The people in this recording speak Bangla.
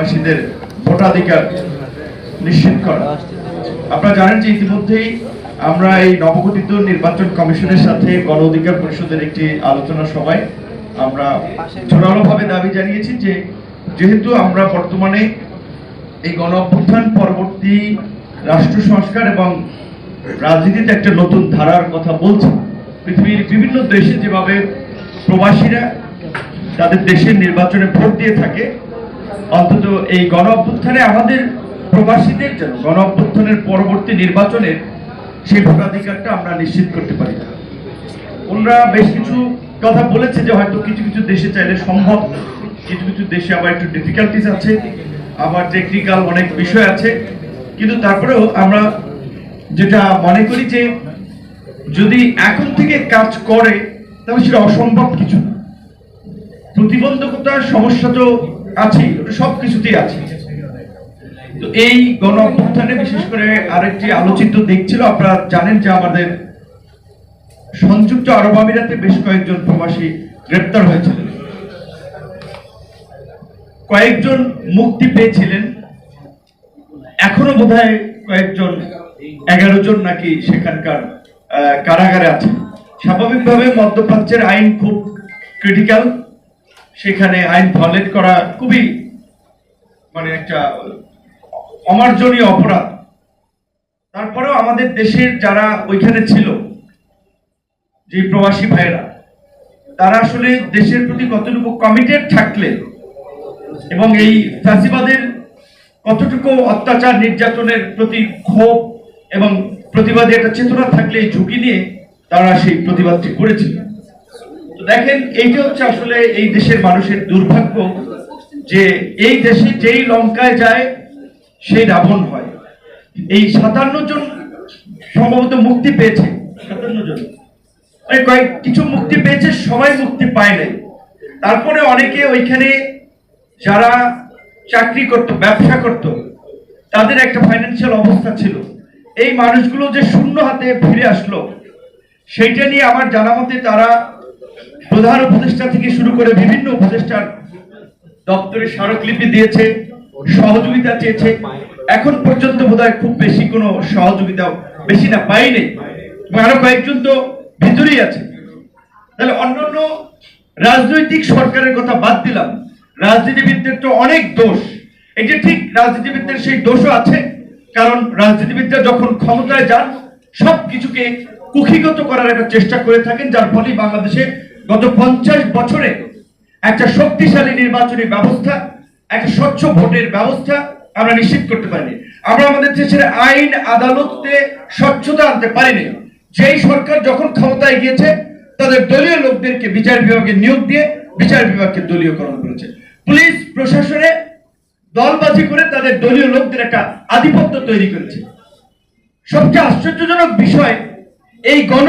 প্রবাসীদের ভোটাধিকার নিশ্চিত করা। আপনারা জানেন যে ইতিমধ্যেই আমরা এই নবগঠিত নির্বাচন কমিশনের সাথে গণ অধিকার পরিষদের একটি আলোচনা সভায় আমরা জোরালোভাবে দাবি জানিয়েছি যে, যেহেতু আমরা বর্তমানে এই গণ অভ্যুত্থান পরবর্তী রাষ্ট্র সংস্কার এবং রাজনীতিতে একটা নতুন ধারার কথা বলছি, পৃথিবীর বিভিন্ন দেশে যেভাবে প্রবাসীরা তাদের দেশের নির্বাচনে ভোট দিয়ে থাকে অন্তত এই গণ অভ্যুত্থানে আমাদের প্রবাসীদের জন্য গণ অভ্যুত্থানের পরবর্তী নির্বাচনের সেই ভোটাধিকারটা আমরা নিশ্চিত করতে পারি ওনারা বেশ কিছু কথা বলেছে যে হয়তো কিছু কিছু দেশে চাইলে সম্ভব কিছু কিছু দেশে আবার একটু ডিফিকাল্টিস আছে, আবার টেকনিক্যাল অনেক বিষয় আছে। কিন্তু তারপরেও আমরা যেটা মনে করি যে যদি এখন থেকে কাজ করে, তাহলে সেটা অসম্ভব কিছু প্রতিবন্ধকতার সমস্যা তো ওটা সব কিছুতেই আছে। তো এই গণ অভ্যুত্থানে বিশেষ করে আরেকটি আলোচিত দিক ছিল, আপনারা জানেন যে আমাদের সংযুক্ত আরব আমিরাতে বেশ কয়েকজন প্রবাসী গ্রেপ্তার হয়েছিলেন কয়েকজন মুক্তি পেয়েছিলেন, এখনও বোধহয় কয়েকজন, এগারো জন নাকি সেখানকার কারাগারে আছে স্বাভাবিকভাবে মধ্যপ্রাচ্যের আইন খুব ক্রিটিক্যাল সেখানে আইন ভায়োলেট করা খুবই মানে একটা অমার্জনীয় অপরাধ। তারপরেও আমাদের দেশের যারা ওইখানে ছিল, যে প্রবাসী ভাইয়েরা, তারা আসলে দেশের প্রতি কতটুকু কমিটেড থাকলে এবং এই ফ্যাসিবাদের কতটুকু অত্যাচার নির্যাতনের প্রতি ক্ষোভ এবং প্রতিবাদে একটা চেতনা থাকলে এই ঝুঁকি নিয়ে তারা সেই প্রতিবাদটি করেছিল। তো দেখেন, এইটা হচ্ছে আসলে এই দেশের মানুষের দুর্ভাগ্য যে এই দেশে যেই লঙ্কায় যায়, সেই রাবণ হয়। এই সাতান্ন জন সম্ভবত মুক্তি পেয়েছে। সাতান্ন জন। কয়েক, কিছু মুক্তি পেয়েছে, সবাই মুক্তি পায় নাই। তারপরে অনেকে ওইখানে যারা চাকরি করত, ব্যবসা করত, তাদের একটা ফাইন্যান্সিয়াল অবস্থা ছিল। এই মানুষগুলো যে শূন্য হাতে ফিরে আসলো, সেইটা নিয়ে আমার জানা মতে তারা প্রধান উপদেষ্টা থেকে শুরু করে বিভিন্ন উপদেষ্টার দপ্তরে স্মারকলিপি দিয়েছে, সহযোগিতা চেয়েছে। এখন পর্যন্ত বোধহয় খুব বেশি কোনো সহযোগিতা বেশি না, পাইনি। আরও কয়েকজন তো ভিতরেই আছে। তাহলে অন্যান্য রাজনৈতিক সরকারের কথা বাদ দিলাম। রাজনীতিবিদদের তো অনেক দোষ। এটা ঠিক রাজনীতিবিদদের সেই দোষও আছে, কারণ রাজনীতিবিদরা যখন ক্ষমতায় যান সব কিছুকে কুক্ষিগত করার একটা চেষ্টা করে থাকেন, যার ফলে বাংলাদেশে গত পঞ্চাশ বছরে একটা শক্তিশালী নির্বাচনী ব্যবস্থা, একটা স্বচ্ছ ভোটের ব্যবস্থা আমরা নিশ্চিত করতে পারিনি। আমরা আমাদের দেশের আইন আদালতে স্বচ্ছতা আনতে পারিনি। যেই সরকার যখন ক্ষমতায় গিয়েছে, তাদের দলীয় লোকদেরকে বিচার বিভাগে নিয়োগ দিয়ে বিচার বিভাগকে দলীয়করণ করেছে। পুলিশ প্রশাসনে দলবাজি করে তাদের দলীয় লোকদের একটা আধিপত্য তৈরি করেছে। সবচেয়ে আশ্চর্যজনক বিষয়, এই গণ